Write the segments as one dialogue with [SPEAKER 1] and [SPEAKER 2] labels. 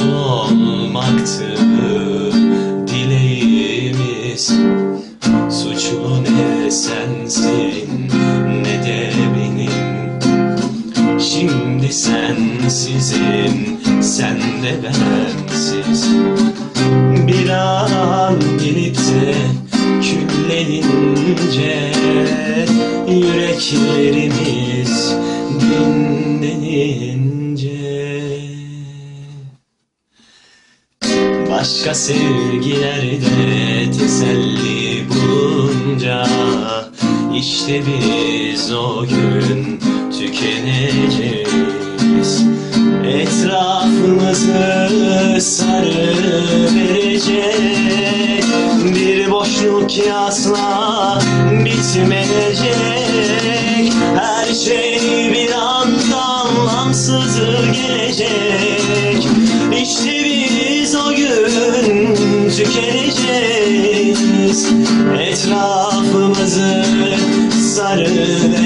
[SPEAKER 1] Mutlu olmaktı dileğimiz. Suçlu ne sensin ne de benim. Şimdi sensizim sen de bensiz. Bir an gelip de küllenince Yüreklerimiz dinlenince Başka sevgilerde teselli bulunca işte biz o gün tükeneceğiz. Etrafımızı sarı verecek Bir boşluk asla bitmeyecek gün tükeneceğiz Etrafımızı sarı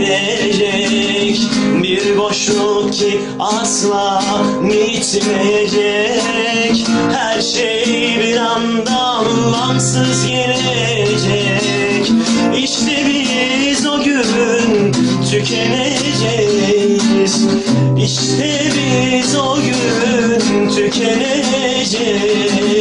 [SPEAKER 1] verecek Bir boşluk ki asla bitmeyecek. Her şey bir anda anlamsız gelecek. İşte biz o gün tükeneceğiz. İşte biz o gün tükeneceğiz